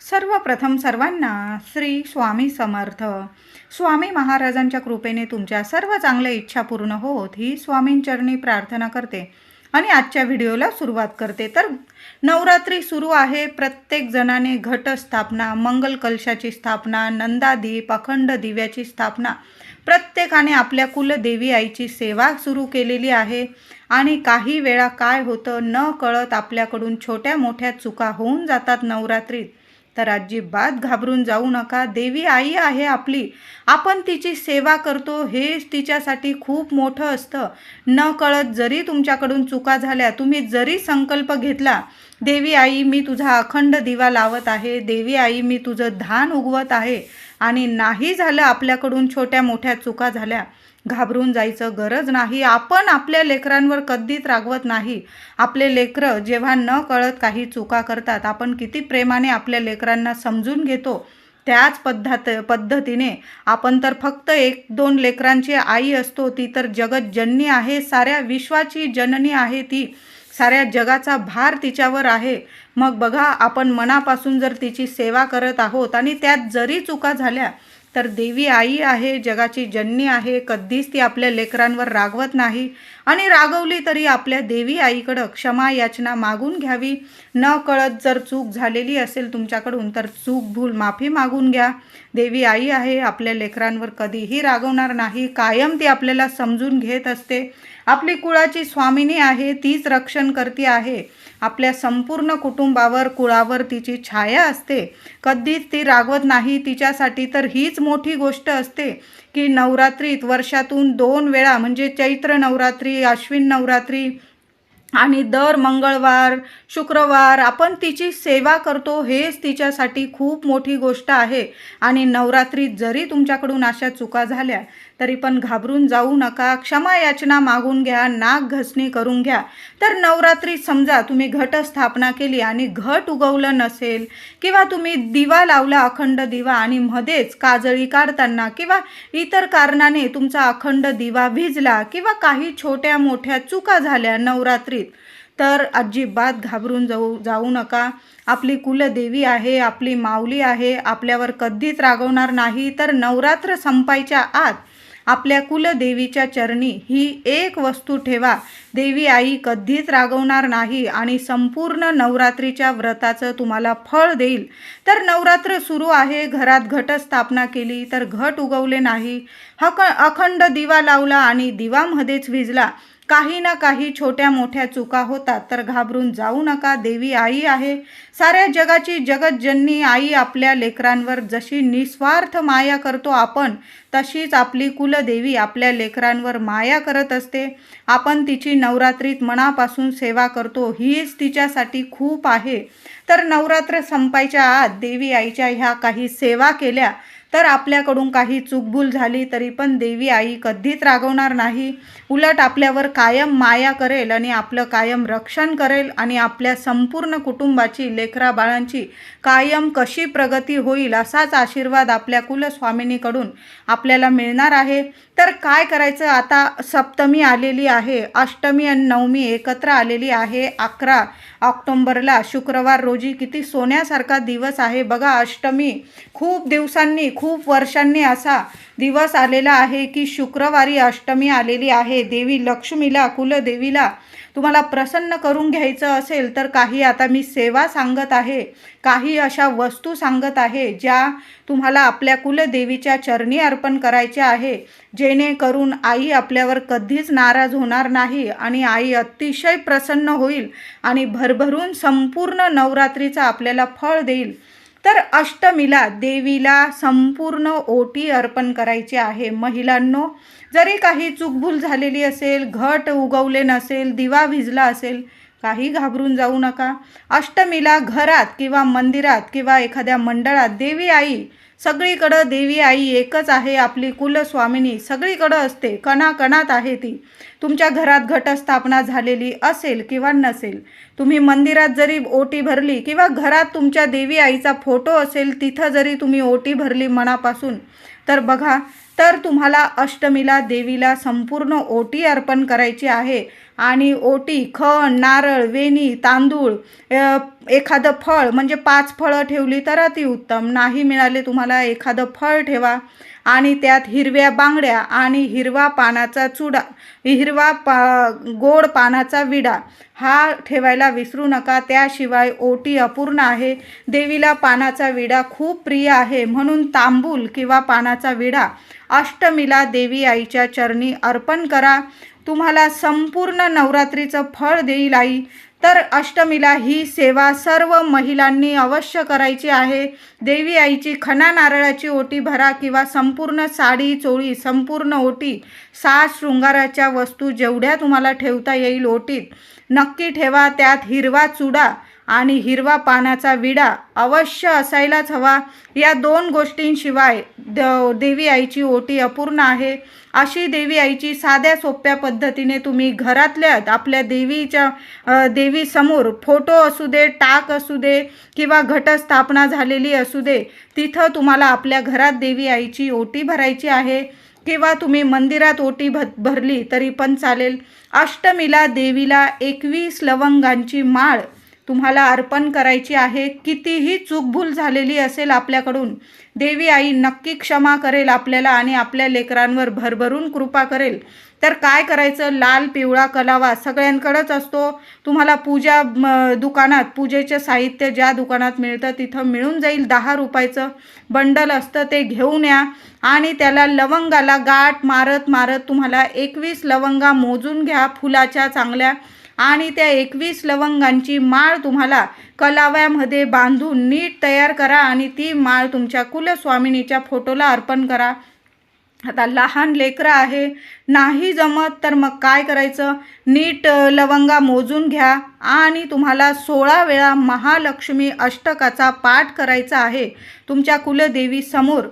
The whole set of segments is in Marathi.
सर्वप्रथम सर्वांना श्री स्वामी समर्थ. स्वामी महाराजांच्या कृपेने तुमच्या सर्व चांगल्या इच्छा पूर्ण होत ही स्वामींचरणी प्रार्थना करते आणि आजच्या व्हिडिओला सुरुवात करते. तर नवरात्री सुरू आहे. प्रत्येक जणाने घटस्थापना मंगल कलशाची स्थापना नंदादीप अखंड दिव्याची स्थापना प्रत्येकाने आपल्या कुलदेवी आईची सेवा सुरू केलेली आहे. आणि काही वेळा काय होतं न कळत आपल्याकडून छोट्या मोठ्या चुका होऊन जातात नवरात्रीत. तर अजिबात घाबरून जाऊ नका. देवी आई आहे आपली. आपण तिची सेवा करतो. हेच तिच्यासाठी खूप मोठं असतं. न कळत जरी तुमच्याकडून चुका झाल्या तुम्ही जरी संकल्प घेतला देवी आई मी तुझा अखंड दिवा लावत आहे. देवी आई मी तुझं धान उगवत आहे. आणि नाही झालं आपल्याकडून छोट्या मोठ्या चुका झाल्या घाबरून जायचं गरज नाही. आपण आपल्या लेकरांवर कधीच रागवत नाही. आपले लेकरं जेव्हा न कळत काही चुका करतात आपण किती प्रेमाने आपल्या लेकरांना समजून घेतो. त्याच पद्धत पद्धतीने आपण तर फक्त एक दोन लेकरांची आई असतो ती तर जगत जननी आहे साऱ्या विश्वाची जननी आहे ती. साऱ्या जगाचा भार तिच्यावर आहे. मग बघा आपण मनापासून जर तिची सेवा करत आहोत आणि त्यात जरी चुका झाल्या तर देवी आई आहे जगाची जननी आहे कधीच ती आपल्या लेकरांवर रागवत नाही. आणि रागवली तरी आपल्या देवी आईकडं क्षमा याचना मागून घ्यावी. न कळत जर चूक झालेली असेल तुमच्याकडून तर चूक भूल माफी मागून घ्या. देवी आई आहे आपल्या लेकरांवर कधीही रागवणार नाही. कायम ती आपल्याला समजून घेत असते. आपली कुळाची स्वामिनी आहे तीच रक्षण करते आहे. आपल्या संपूर्ण कुटुंबावर कुळावर तिची छाया असते. कधीच ती रागवत नाही. तिच्यासाठी तर हीच मोठी गोष्ट असते की नवरात्रीत वर्षातून दोन वेळा म्हणजे चैत्र नवरात्री अश्विन नवरात्री आणि दर मंगळवार शुक्रवार आपण तिची सेवा करतो हेच तिच्यासाठी खूप मोठी गोष्ट आहे. आणि नवरात्रीत जरी तुमच्याकडून अशा चुका झाल्या तरी पण घाबरून जाऊ नका. क्षमा याचना मागून घ्या नाक घसणी करून घ्या. तर नवरात्री समजा तुम्ही घट स्थापना केली आणि घट उगवलं नसेल किंवा तुम्ही दिवा लावला अखंड दिवा आणि मध्येच काजळी काढताना किंवा इतर कारणाने तुमचा अखंड दिवा भिजला किंवा काही छोट्या मोठ्या चुका झाल्या नवरात्रीत तर अजिबात घाबरून जाऊ जाऊ नका. आपली कुलदेवी आहे आपली माऊली आहे आपल्यावर कधीच रागवणार नाही. तर नवरात्र संपायच्या आत आपल्या कुलदेवीच्या चरणी ही एक वस्तू ठेवा. देवी आई कधीच रागवणार नाही आणि संपूर्ण नवरात्रीच्या व्रताचं तुम्हाला फळ देईल. तर नवरात्र सुरू आहे घरात घट स्थापना केली तर घट उगवले नाही. हक अखंड दिवा लावला आणि दिवामध्येच विजला काही ना काही छोट्या मोठ्या चुका होतात. तर घाबरून जाऊ नका. देवी आई आहे. साऱ्या जगाची जगतजननी आई आपल्या लेकरांवर जशी निस्वार्थ माया करतो आपण तशीच आपली कुलदेवी आपल्या लेकरांवर माया करत असते. आपण तिची नवरात्रीत मनापासून सेवा करतो. हीच तिच्यासाठी खूप आहे. तर नवरात्र संपायच्या आत देवी आईच्या ह्या काही सेवा केल्या. तर आपल्याकडून काही चुकभूल झाली तरी पण देवी आई कधीच रागवणार नाही. उलट आपल्यावर कायम माया करेल आणि आपलं कायम रक्षण करेल आणि आपल्या संपूर्ण कुटुंबाची लेकरा बाळांची कायम कशी प्रगती होईल असाच आशीर्वाद आपल्या कुलस्वामिनीकडून आपल्याला मिळणार आहे. तर काय करायचं? आता सप्तमी आलेली आहे. अष्टमी आणि नवमी एकत्र आलेली आहे. अकरा ऑक्टोंबरला शुक्रवार रोजी किती सोन्यासारखा दिवस आहे. बघा अष्टमी खूप दिवसांनी खूप वर्षांनी असा दिवस आलेला आहे की शुक्रवारी अष्टमी आलेली आहे. देवी लक्ष्मीला कुलदेवीला तुम्हाला प्रसन्न करून घ्यायचं असेल तर काही आता मी सेवा सांगत आहे. काही अशा वस्तू सांगत आहे ज्या तुम्हाला आपल्या कुलदेवीच्या चरणी अर्पण करायच्या आहे. जेणेकरून आई आपल्यावर कधीच नाराज होणार नाही आणि आई अतिशय प्रसन्न होईल आणि भरभरून संपूर्ण नवरात्रीचं आपल्याला फळ देईल. तर अष्टमीला देवीला संपूर्ण ओटी अर्पण करायची आहे. महिलांनो जरी काही चूकभूल झालेली असेल घट उगवले नसेल दिवा भिजला असेल काही घाबरून जाऊ नका. अष्टमीला घरात किंवा मंदिरात किंवा एखाद्या मंडळात देवी आई सगळीकडं देवी आई एकच आहे आपली कुलस्वामिनी. सगळीकडं असते. कणाकणात आहे ती. तुमच्या घरात घटस्थापना झालेली असेल किंवा नसेल तुम्ही मंदिरात जरी ओटी भरली किंवा घरात तुमच्या देवी आईचा फोटो असेल तिथं जरी तुम्ही ओटी भरली मनापासून तर बघा तर तुम्हाला अष्टमीला देवीला संपूर्ण ओटी अर्पण करायची आहे. आणि ओटी खण नारळ वेणी तांदूळ एखादं फळ म्हणजे पाच फळं ठेवली तर अतिउत्तम. नाही मिळाले तुम्हाला एखादं फळ ठेवा. आणि त्यात हिरव्या बांगड्या आणि हिरवा पानाचा चुडा हिरवा पा गोड पानाचा विडा. हा ठेवायला विसरू नका त्याशिवाय ओटी अपूर्ण आहे. देवीला पानाचा विडा खूप प्रिय आहे. म्हणून तांबूल किंवा पानाचा विडा अष्टमीला देवी आईच्या चरणी अर्पण करा. तुम्हाला संपूर्ण नवरात्रीचं फळ देईल आई. तर अष्टमीला ही सेवा सर्व महिलांनी अवश्य करायची आहे. देवी आईची खना नारळाची ओटी भरा किंवा संपूर्ण साडी चोळी संपूर्ण ओटी साज शृंगाराच्या वस्तू जेवढ्या तुम्हाला ठेवता येईल ओटीत नक्की ठेवा. त्यात हिरवा चुडा आणि हिरवा पानाचा विडा अवश्य असायलाच हवा. या दोन गोष्टींशिवाय द देवी आईची ओटी अपूर्ण आहे. अशी देवी आईची साध्या सोप्या पद्धतीने तुम्ही घरातल्यात आपल्या देवीच्या देवीसमोर फोटो असू दे टाक असू दे किंवा घटस्थापना झालेली असू दे तिथं तुम्हाला आपल्या घरात देवी आईची ओटी भरायची आहे. किंवा तुम्ही मंदिरात ओटी भ भरली तरी पण चालेल. अष्टमीला देवीला एकवीस लवंगांची माळ तुम्हाला अर्पण करायची आहे कितीही चूकभूल झालेली असेल आपल्याकडून देवी आई नक्की क्षमा करेल आपल्याला आणि आपल्या लेकरांवर भरभरून कृपा करेल. तर काय करायचं? लाल पिवळा कलावा सगळ्यांकडंच असतो. तुम्हाला पूजा दुकानात पूजेचं साहित्य ज्या दुकानात मिळतं तिथं मिळून जाईल दहा रुपयाचं. बंडल असतं ते घेऊन या आणि त्याला लवंगाला गाठ मारत मारत तुम्हाला एकवीस लवंगा मोजून घ्या फुलाच्या चांगल्या. आणि त्या एकवीस लवंगांची माळ तुम्हाला कलाव्यामध्ये बांधून नीट तयार करा आणि ती माळ तुमच्या कुलस्वामिनीच्या फोटोला अर्पण करा. आता लहान लेकरं आहे नाही जमत तर मग काय करायचं? नीट लवंगा मोजून घ्या आणि तुम्हाला सोळा वेळा महालक्ष्मी अष्टकाचा पाठ करायचा आहे. तुमच्या कुलदेवी समोर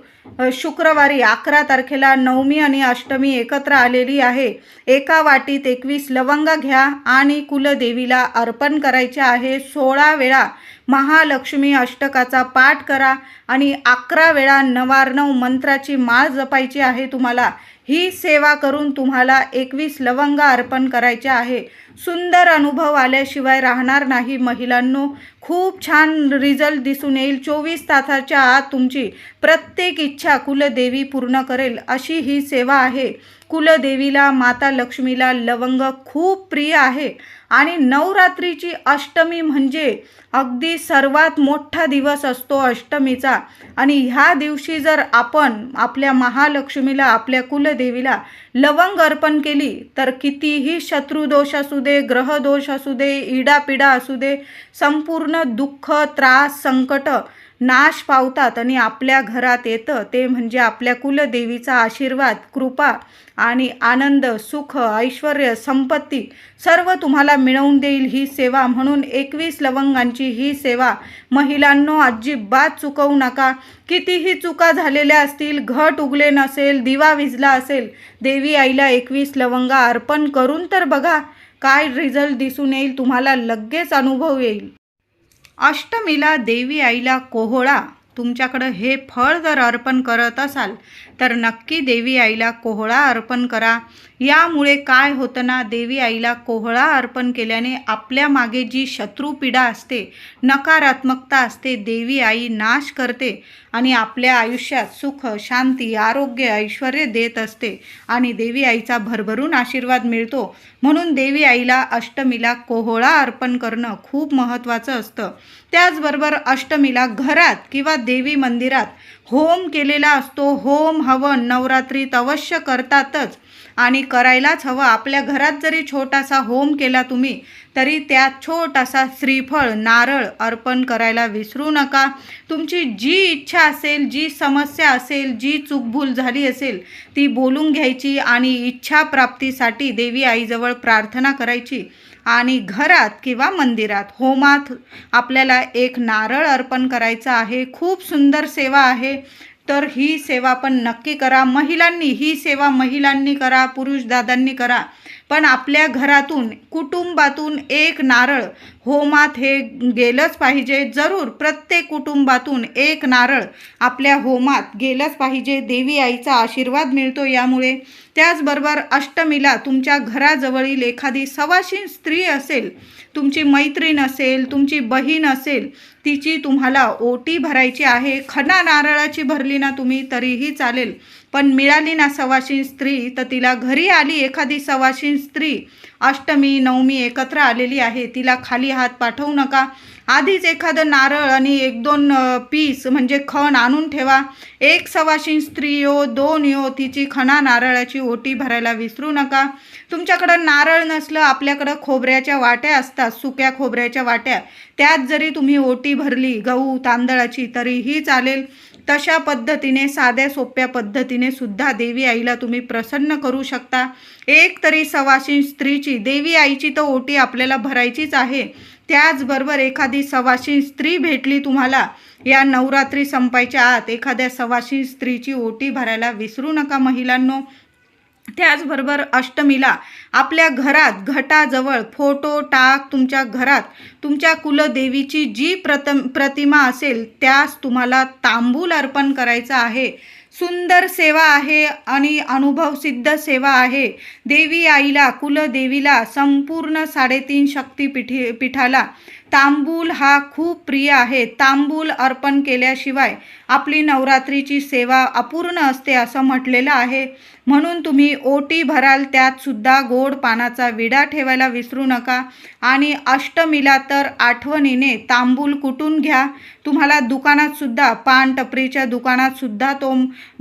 शुक्रवारी अकरा तारखेला नवमी आणि अष्टमी एकत्र आलेली आहे. एका वाटीत एकवीस लवंग घ्या आणि कुलदेवीला अर्पण करायचे आहे. सोळा वेळा महालक्ष्मी अष्टकाचा पाठ करा आणि अकरा वेळा नवार्णव मंत्राची माळ जपायची आहे तुम्हाला. ही सेवा करून तुम्हाला एकवीस लवंगा अर्पण करायच्या आहे. सुंदर अनुभव आल्याशिवाय राहणार नाही. महिलांनो खूप छान रिझल्ट दिसून येईल. चोवीस तासाच्या आत तुमची प्रत्येक इच्छा कुलदेवी पूर्ण करेल. अशी ही सेवा आहे. कुलदेवीला माता लक्ष्मीला लवंग खूप प्रिय आहे. आणि नवरात्रीची अष्टमी म्हणजे अगदी सर्वात मोठा दिवस असतो अष्टमीचा. आणि ह्या दिवशी जर आपण आपल्या महालक्ष्मीला आपल्या कुलदेवीला लवंग अर्पण केली तर कितीही शत्रुदोष असू दे ग्रहदोष असू दे इडापिडा असू दे संपूर्ण दुःख त्रास संकट नाश पावतात आणि आपल्या घरात येतं. ते म्हणजे आपल्या कुलदेवीचा आशीर्वाद कृपा आणि आनंद सुख ऐश्वर संपत्ती सर्व तुम्हाला मिळवून देईल ही सेवा. म्हणून एकवीस लवंगांची ही सेवा. महिलांनो अजिबात चुकवू नका. कितीही चुका झालेल्या असतील घट उगले नसेल दिवा विजला असेल देवी आईला एकवीस लवंगा अर्पण करून तर बघा काय रिझल्ट दिसून येईल तुम्हाला लगेच अनुभव येईल. अष्टमीला देवी आईला कोहळा. तुमच्याकडं हे फळ जर अर्पण करत असाल तर नक्की देवी आईला कोहळा अर्पण करा. यामुळे काय होतं ना देवी आईला कोहळा अर्पण केल्याने आपल्या मागे जी शत्रुपीडा असते नकारात्मकता असते देवी आई नाश करते आणि आपल्या आयुष्यात सुख शांती आरोग्य ऐश्वर देत असते आणि देवी आईचा भरभरून आशीर्वाद मिळतो. म्हणून देवी आईला अष्टमीला कोहोळा अर्पण करणं खूप महत्त्वाचं असतं. त्याचबरोबर अष्टमीला घरात किंवा देवी मंदिरात होम केलेला असतो. होम हवन नवरात्रीत अवश्य करतातच. आणि करायलाच हवं. आपल्या घरात जरी छोटासा होम केला तुम्ही तरी त्यात छोटासा श्रीफळ नारळ अर्पण करायला विसरू नका. तुमची जी इच्छा असेल जी समस्या असेल जी चूकभूल झाली असेल ती बोलून घ्यायची आणि इच्छा प्राप्तीसाठी देवी आईजवळ प्रार्थना करायची. आणि घरात किंवा मंदिरात होमात आपल्याला एक नारळ अर्पण करायचं आहे. खूप सुंदर सेवा आहे. तर ही सेवा पण नक्की करा. महिलांनी ही सेवा महिलांनी करा पुरुष दादांनी करा. पण आपल्या घरातून कुटुंबातून एक नारळ होमात हे गेलंच पाहिजे. जरूर प्रत्येक कुटुंबातून एक नारळ आपल्या होमात गेलंच पाहिजे. देवी आईचा आशीर्वाद मिळतो यामुळे. त्याचबरोबर अष्टमीला तुमच्या घराजवळील एखादी सवाशीण स्त्री असेल तुमची मैत्रीण असेल तुमची बहीण असेल तिची तुम्हाला ओटी भरायची आहे. खना नारळाची भरली ना तुम्ही तरीही चालेल. पण मिळाली ना सवाशीण स्त्री तर तिला घरी आली एखादी सवाशीण स्त्री. अष्टमी नवमी एकत्र आलेली आहे. तिला खाली हात पाठवू नका. आधीच एखादं नारळ आणि एक दोन पीस म्हणजे खण आणून ठेवा. एक सवाशीण स्त्री यो दोन यो तिची खणा नारळाची ओटी भरायला विसरू नका. तुमच्याकडं नारळ नसलं आपल्याकडं खोबऱ्याच्या वाट्या असतात सुक्या खोबऱ्याच्या वाट्या. त्यात जरी तुम्ही ओटी भरली गहू तांदळाची तरीही चालेल. तशा पद्धतीने साध्या सोप्या पद्धतीने सुद्धा देवी आईला तुम्ही प्रसन्न करू शकता. एक तरी सवाशीण स्त्रीची देवी आईची तर ओटी आपल्याला भरायचीच आहे. त्याचबरोबर एखादी सवाशीण स्त्री भेटली तुम्हाला या नवरात्री संपायच्या आत एखाद्या सवाशीण स्त्रीची ओटी भरायला विसरू नका महिलांनो. त्याचबरोबर अष्टमीला आपल्या घरात घटाजवळ फोटो टाक तुमच्या घरात. तुमच्या कुलदेवीची जी प्रतम प्रतिमा असेल त्यास तुम्हाला तांबूल अर्पण करायचं आहे. सुंदर सेवा आहे आणि अनुभवसिद्ध सेवा आहे. देवी आईला कुलदेवीला संपूर्ण साडेतीन शक्तीपीठी पीठाला तांबूल हा खूप प्रिय आहे. तांबूल अर्पण केल्याशिवाय आपली नवरात्रीची सेवा अपूर्ण असते असं म्हटलेलं आहे. म्हणून तुम्ही ओटी भराल त्यातसुद्धा गोड पानाचा विडा ठेवायला विसरू नका. आणि अष्टमीला तर आठवणीने तांबूल कुटून घ्या. तुम्हाला दुकानातसुद्धा पान टपरीच्या दुकानातसुद्धा तो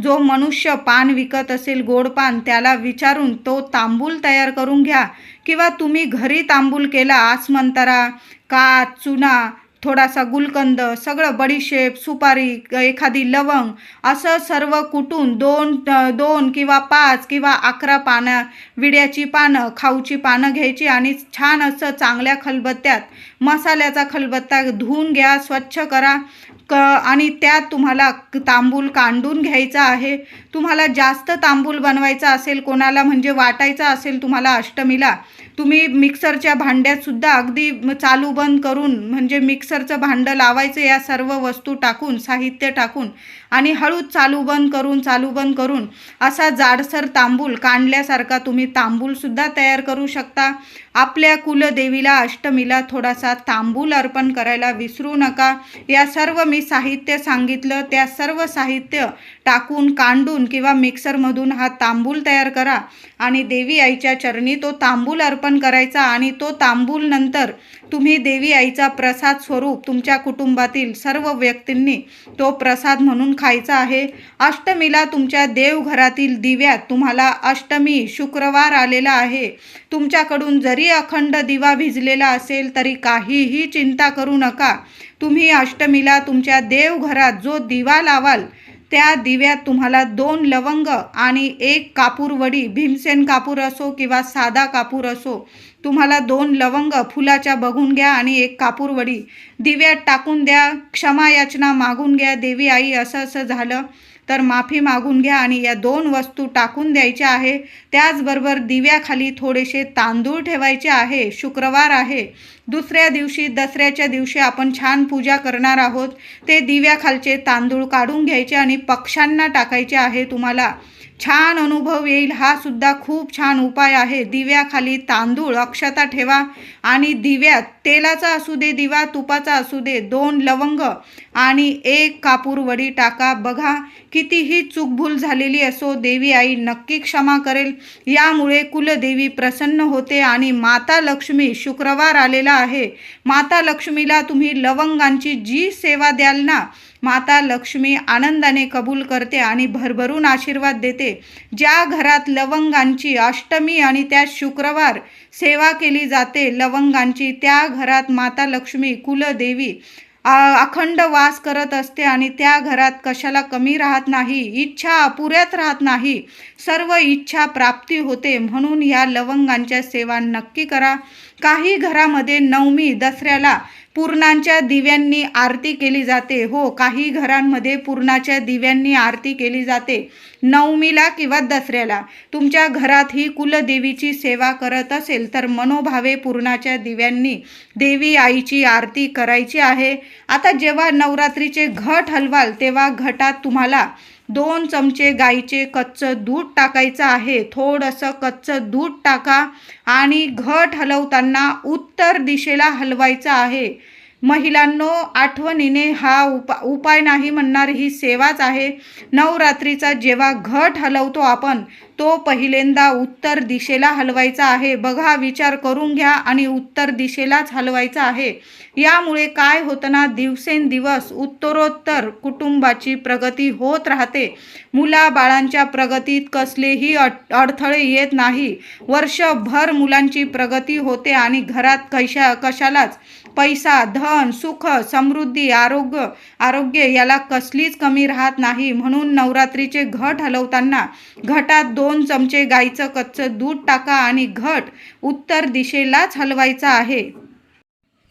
जो मनुष्य पान विकत असेल गोड पान त्याला विचारून तो तांबूल तयार करून घ्या. किंवा तुम्ही घरी तांबूल केला आसमंतरा का चुना थोडासा गुलकंद सगळं बडीशेप सुपारी एखादी लवंग असं सर्व कुटून दोन दोन किंवा पाच किंवा अकरा पानं विड्याची पानं खाऊची पानं घ्यायची आणि छान असं चांगल्या खलबत्त्यात मसाल्याचा खलबत्ता धुवून घ्या स्वच्छ करा. क आणि त्यात तुम्हाला तांबूल कांडून घ्यायचा आहे. तुम्हाला जास्त तांबूल बनवायचा असेल कोणाला म्हणजे वाटायचा असेल तुम्हाला अष्टमीला तुम्ही मिक्सरच्या भांड्यात सुद्धा अगदी चालू बंद करून म्हणजे मिक्सरचं भांडं लावायचं या सर्व वस्तू टाकून साहित्य टाकून आणि हळू चालू बंद करून चालू बंद करून असा जाडसर तांबूल कांडल्यासारखा तुम्ही तांबूलसुद्धा तयार करू शकता. आपल्या कुलदेवीला अष्टमीला थोडासा तांबूल अर्पण करायला विसरू नका. या सर्व मी साहित्य सांगितलं त्या सर्व साहित्य टाकून कांडून किंवा मिक्सरमधून हा तांबूल तयार करा आणि देवी आईच्या चरणी तो तांबूल अर्पण करायचा आणि तो तांबूल नंतर तुम्ही देवी आईचा प्रसाद स्वरूप तुमच्या कुटुंबातील सर्व व्यक्तींनी तो प्रसाद म्हणून खायचा आहे. अष्टमीला तुमच्या देवघरातील दिव्यात तुम्हाला अष्टमी शुक्रवार आलेला आहे. तुमच्याकडून जरी अखंड दिवा भिजलेला असेल तरी काहीही चिंता करू नका. तुम्ही अष्टमीला तुमच्या देवघरात जो दिवा लावाल त्या दिव्यात तुम्हाला दोन लवंग आणि एक कापूरवडी भीमसेन कापूर असो किंवा साधा कापूर असो तुम्हाला दोन लवंग फुलाच्या बघून घ्या आणि एक कापूरवडी दिव्यात टाकून द्या क्षमा याचना मागून घ्या देवी आई असं असं झालं तर माफी मागून घ्या आणि या दोन वस्तू टाकून द्यायच्या आहे. त्याचबरोबर दिव्याखाली थोडेसे तांदूळ ठेवायचे आहे. शुक्रवार आहे. दुसऱ्या दिवशी दसऱ्याच्या दिवशी आपण छान पूजा करणार आहोत. ते दिव्याखालचे तांदूळ काढून घ्यायचे आणि पक्ष्यांना टाकायचे आहे तुम्हाला. छान अनुभव येईल. हा सुद्धा खूप छान उपाय आहे. दिव्याखाली तांदूळ अक्षता ठेवा. आणि दिव्यात तेलाचा असू दे दिवा तुपाचा असू दे दोन लवंग आणि एक कापूर वडी टाका. बघा कितीही चूकभूल झालेली असो देवी आई नक्की क्षमा करेल. यामुळे कुलदेवी प्रसन्न होते आणि माता लक्ष्मी शुक्रवार आलेला आहे. माता लक्ष्मीला तुम्ही लवंगांची जी सेवा द्याल ना माता लक्ष्मी आनंदाने कबूल करते आणि भरभरून आशीर्वाद देते. ज्या घरात लवंगांची अष्टमी आणि त्या शुक्रवार सेवा केली जाते लवंगांची त्या घरात माता लक्ष्मी कुलदेवी अखंड वास करत असते आणि त्या घरात कशाला कमी राहत नाही इच्छा अपुऱ्यात राहत नाही सर्व इच्छा प्राप्ती होते. म्हणून या लवंगांच्या सेवा नक्की करा. काही घरामध्ये नवमी दसऱ्याला पूर्णांच्या दिव्यांनी आरती केली जाते. हो काही घरांमध्ये पूर्णाच्या दिव्यांनी आरती केली जाते. नवमीला किंवा दसऱ्याला. तुमच्या घरात ही कुलदेवीची सेवा करत असेल तर मनोभावे पूर्णाच्या दिव्यांनी देवी आईची आरती करायची आहे. आता जेव्हा नवरात्रीचे घट हलवाल तेव्हा घटात तुम्हाला दोन चमचे गाईचे कच्चं दूध टाकायचं आहे. थोडंसं कच्चं दूध टाका आणि घट हलवताना उत्तर दिशेला हलवायचं आहे. महिलांनो आठवणीने हा उपा उपाय नाही म्हणणार ही सेवाच आहे. नवरात्रीचा जेव्हा घट हलवतो आपण तो पहिल्यांदा उत्तर दिशेला हलवायचा आहे. बघा विचार करून घ्या आणि उत्तर दिशेलाच हलवायचा आहे. यामुळे काय होतं ना दिवसेंदिवस उत्तरोत्तर कुटुंबाची प्रगती होत राहते. मुलाबाळांच्या प्रगतीत कसलेही अड अडथळे येत नाही. वर्षभर मुलांची प्रगती होते आणि घरात कशा कशालाच पैसा धन सुख समृद्धी आरोग्य आरोग्य याला कसलीच कमी राहत नाही. म्हणून नवरात्रीचे घट हलवताना घटात दोन चमचे गाईचं कच्चं दूध टाका आणि घट उत्तर दिशेलाच हलवायचा आहे.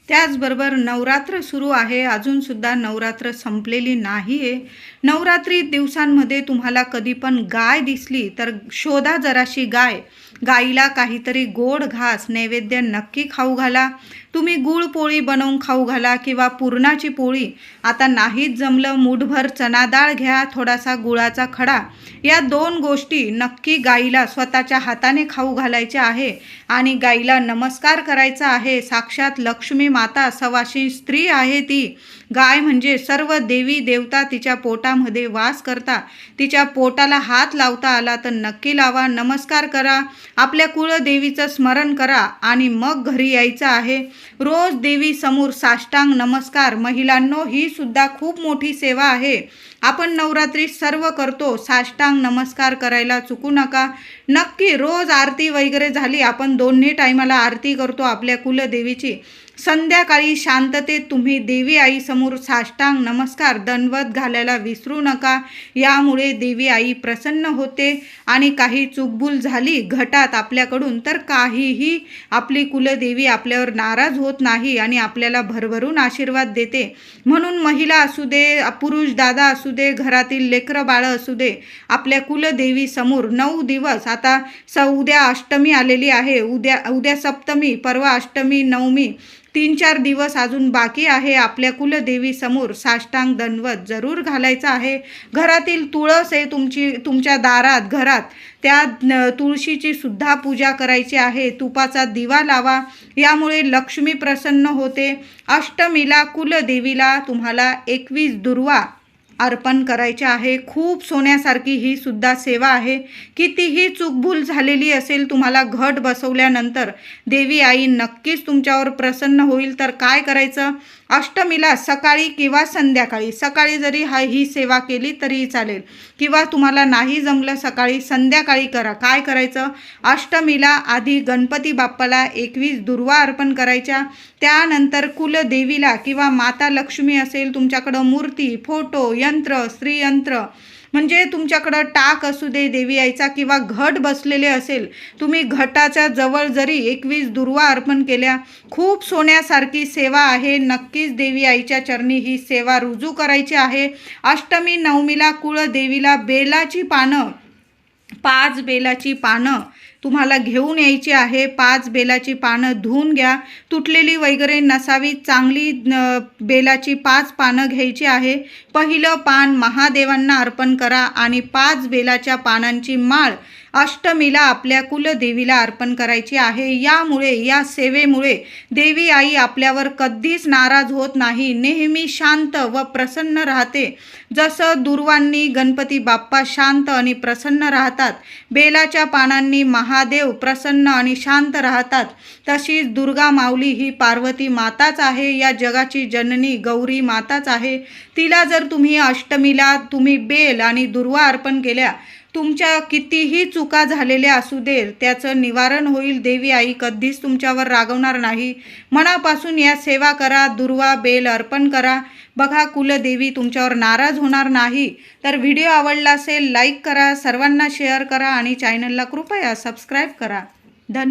त्याचबरोबर नवरात्र सुरू आहे. अजूनसुद्धा नवरात्र संपलेली नाही आहे नवरात्री दिवसांमध्ये तुम्हाला कधी पण गाय दिसली तर शोधा जराशी गाय. गाईला काहीतरी गोड घास नैवेद्य नक्की खाऊ घाला. तुम्ही गुळ पोळी बनवून खाऊ घाला किंवा पुरणाची पोळी. आता नाहीच जमलं मूठभर चना डाळ घ्या थोडासा गुळाचा खडा. या दोन गोष्टी नक्की गाईला स्वतःच्या हाताने खाऊ घालायच्या आहे आणि गाईला नमस्कार करायचा आहे. साक्षात लक्ष्मी माता सवाशी स्त्री आहे ती. गाय म्हणजे सर्व देवी देवता तिच्या पोटामध्ये वास करता. तिच्या पोटाला हात लावता आला तर नक्की लावा नमस्कार करा आपल्या कुळदेवीचं स्मरण करा आणि मग घरी यायचं आहे. रोज देवी समोर साष्टांग नमस्कार. महिलांनो ही सुद्धा खूप मोठी सेवा आहे. आपण नवरात्री सर्व करतो. साष्टांग नमस्कार करायला चुकू नका. नक्की रोज आरती वगैरे झाली आपण दोन्ही टायमाला आरती करतो आपल्या कुलदेवीची. संध्याकाळी शांततेत तुम्ही देवी आईसमोर साष्टांग नमस्कार दंडवत घालायला विसरू नका. यामुळे देवी आई प्रसन्न होते आणि काही चूकभूल झाली. घटात आपल्याकडून तर काहीही आपली कुलदेवी आपल्यावर नाराज होत नाही आणि आपल्याला भरभरून आशीर्वाद देते. म्हणून महिला असू दे पुरुष दादा असू दे घरातील लेकरं बाळं असू दे आपल्या कुलदेवी समोर नऊ दिवस आता स उद्या अष्टमी आलेली आहे. उद्या उद्या सप्तमी परवा अष्टमी नवमी तीन चार दिवस अजून बाकी आहे. आपल्या कुलदेवीसमोर साष्टांग दणवत जरूर घालायचं आहे. घरातील तुळस आहे तुमची तुमच्या दारात घरात त्या तुळशीची सुद्धा पूजा करायची आहे. तुपाचा दिवा लावा. यामुळे लक्ष्मी प्रसन्न होते. अष्टमीला कुलदेवीला तुम्हाला एकवीस दुर्वा अर्पण करायचे आहे. खूप सोन्यासारखी ही सुद्धा सेवा आहे. कितीही चूकभूल झालेली असेल तुम्हाला घट बसवल्यानंतर देवी आई नक्कीच तुमच्यावर प्रसन्न होईल. तर काय करायचं? अष्टमीला सकाळी किंवा संध्याकाळी सकाळी जरी हा ही सेवा केली तरीही चालेल. किंवा तुम्हाला नाही जमलं सकाळी संध्याकाळी करा. काय करायचं? अष्टमीला आधी गणपती बाप्पाला एकवीस दुर्वा अर्पण करायच्या. त्यानंतर कुलदेवीला किंवा माता लक्ष्मी असेल तुमच्याकडं मूर्ती फोटो यंत्र स्त्रीयंत्र म्हणजे तुमच्याकडं टाक असू दे देवी आईचा किंवा घट बसलेले असेल तुम्ही घटाच्या जवळ जरी एकवीस दुर्वा अर्पण केल्या खूप सोन्यासारखी सेवा आहे. नक्कीच देवी आईच्या चरणी ही सेवा रुजू करायची आहे. अष्टमी नवमीला कुळदेवीला बेलाची पानं पाच बेलाची पानं तुम्हाला घेऊन यायची आहे. पाच बेलाची पानं धुवून घ्या. तुटलेली वगैरे नसावी. चांगली बेलाची पाच पानं घ्यायची आहे. पहिलं पान महादेवांना अर्पण करा आणि पाच बेलाच्या पानांची माळ अष्टमीला आपल्या कुलदेवीला अर्पण करायची आहे. यामुळे या सेवेमुळे देवी आई आपल्यावर कधीच नाराज होत नाही. नेहमी शांत व प्रसन्न राहते. जसं दुर्वांनी गणपती बाप्पा शांत आणि प्रसन्न राहतात बेलाच्या पानांनी महादेव प्रसन्न आणि शांत राहतात तशीच दुर्गा माऊली ही पार्वती माताच आहे. या जगाची जननी गौरी माताच आहे. तिला जर तुम्ही अष्टमीला तुम्ही बेल आणि दुर्वा अर्पण केल्या तुमच्या कितीही चुका झालेल्या असू दे त्याचं निवारण होईल. देवी आई कधीच तुमच्यावर रागवणार नाही. मनापासून या सेवा करा. दुर्वा बेल अर्पण करा. बघा कुलदेवी तुमच्यावर नाराज होणार नाही. तर व्हिडिओ आवडला असेल लाईक करा. सर्वांना शेअर करा आणि चॅनलला कृपया सबस्क्राईब करा. धन्यवाद